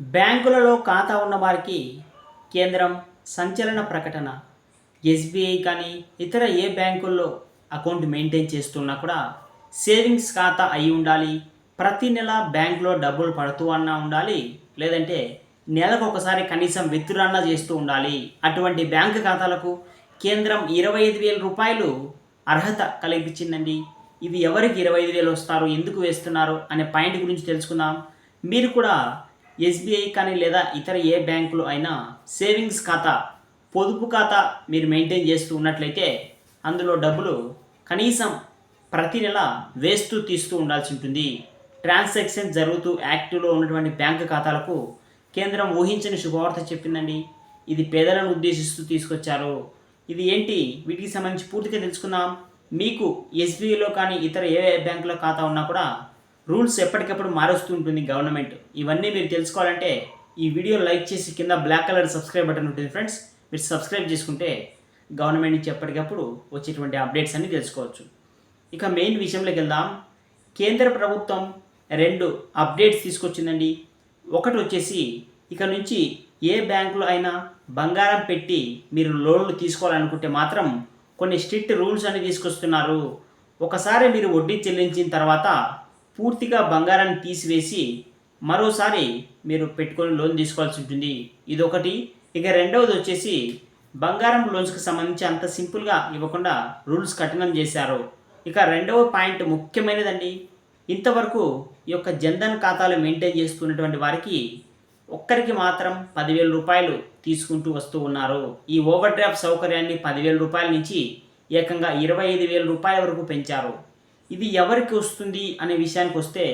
బ్యాంకులలో ఖాతా ఉన్న వారికి కేంద్రం సంచలన ప్రకటన. ఎస్బీఐ కానీ ఇతర ఏ బ్యాంకుల్లో అకౌంట్ మెయింటైన్ చేస్తున్నా కూడా సేవింగ్స్ ఖాతా అయి ఉండాలి. ప్రతి నెల బ్యాంకులో డబ్బులు పడుతూ అన్నా ఉండాలి. లేదంటే నెలకు ఒకసారి కనీసం విత్డ్రాన్నా చేస్తూ ఉండాలి. అటువంటి బ్యాంకు ఖాతాలకు కేంద్రం ఇరవై ఐదు వేల రూపాయలు అర్హత కలిగించిందండి ఇవి ఎవరికి ఇరవై ఐదు వేలు వస్తారు ఎందుకు వేస్తున్నారు అనే పాయింట్ గురించి తెలుసుకుందాం. మీరు కూడా ఎస్బీఐ కానీ లేదా ఇతర ఏ బ్యాంకులు అయినా సేవింగ్స్ ఖాతా పొదుపు ఖాతా మీరు మెయింటైన్ చేస్తూ ఉన్నట్లయితే అందులో డబ్బులు కనీసం ప్రతి నెల వేస్తూ తీస్తూ ఉండాల్సి ఉంటుంది. ట్రాన్సాక్షన్ జరుగుతూ యాక్టివ్లో ఉన్నటువంటి బ్యాంకు ఖాతాలకు కేంద్రం ఊహించని శుభవార్త చెప్పిందండి. ఇది పేదలను ఉద్దేశిస్తూ తీసుకొచ్చారు. ఇది ఏంటి? వీటికి సంబంధించి పూర్తిగా తెలుసుకుందాం. మీకు ఎస్బీఐలో కానీ ఇతర ఏ బ్యాంకులో ఖాతా ఉన్నా కూడా రూల్స్ ఎప్పటికప్పుడు మారుస్తూ ఉంటుంది గవర్నమెంట్. ఇవన్నీ మీరు తెలుసుకోవాలంటే ఈ వీడియో లైక్ చేసి కింద బ్లాక్ కలర్ సబ్స్క్రైబ్ బటన్ ఉంటుంది ఫ్రెండ్స్. మీరు సబ్స్క్రైబ్ చేసుకుంటే గవర్నమెంట్ నుంచి ఎప్పటికప్పుడు వచ్చేటువంటి అప్డేట్స్ అన్ని తెలుసుకోవచ్చు. ఇక మెయిన్ విషయంలోకి వెళ్దాం. కేంద్ర ప్రభుత్వం రెండు అప్డేట్స్ తీసుకొచ్చిందండి. ఒకటి వచ్చేసి ఇక నుంచి ఏ బ్యాంకులో అయినా బంగారం పెట్టి మీరు లోన్లు తీసుకోవాలనుకుంటే మాత్రం కొన్ని స్ట్రిక్ట్ రూల్స్ అని తీసుకొస్తున్నారు. ఒకసారి మీరు వడ్డీ చెల్లించిన తర్వాత పూర్తిగా బంగారాన్ని తీసివేసి మరోసారి మీరు పెట్టుకొని లోన్ తీసుకోవాల్సి ఉంటుంది. ఇదొకటి. ఇక రెండవది వచ్చేసి బంగారం లోన్స్కి సంబంధించి అంత సింపుల్గా ఇవ్వకుండా రూల్స్ కఠినం చేశారు. ఇక రెండవ పాయింట్ ముఖ్యమైనదండి. ఇంతవరకు ఈ యొక్క జన్ధన్ ఖాతాలు మెయింటైన్ చేస్తున్నటువంటి వారికి ఒక్కరికి మాత్రం పదివేల రూపాయలు తీసుకుంటూ వస్తూ ఉన్నారు. ఈ ఓవర్ డ్రాఫ్ట్ సౌకర్యాన్ని పదివేల రూపాయల నుంచి ఏకంగా ఇరవై ఐదు వేల రూపాయల వరకు పెంచారు. ఇది ఎవరికి వస్తుంది అనే విషయానికి వస్తే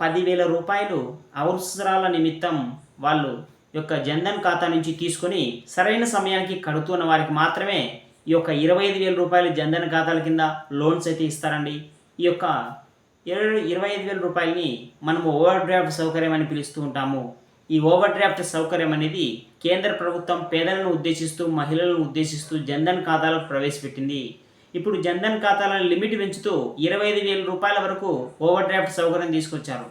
పదివేల రూపాయలు అవసరాల నిమిత్తం వాళ్ళు యొక్క జన్ధన్ ఖాతా నుంచి తీసుకొని సరైన సమయానికి కడుతున్న వారికి మాత్రమే ఈ యొక్క ఇరవై ఐదు వేల రూపాయలు జన్ధన్ ఖాతాల కింద లోన్స్ అయితే ఇస్తారండి. ఈ యొక్క ఇరవై ఇరవై ఐదు వేల రూపాయలని మనము ఓవర్ డ్రాఫ్ట్ సౌకర్యం అని పిలుస్తూ ఉంటాము. ఈ ఓవర్ డ్రాఫ్ట్ సౌకర్యం అనేది కేంద్ర ప్రభుత్వం పేదలను ఉద్దేశిస్తూ మహిళలను ఉద్దేశిస్తూ జన్ధన్ ఖాతాలకు ప్రవేశపెట్టింది. ఇప్పుడు జన్ధన్ ఖాతాల లిమిట్ పెంచుతూ ఇరవై ఐదు వేల రూపాయల వరకు ఓవర్ డ్రాఫ్ట్ సౌకర్యం తీసుకొచ్చారు.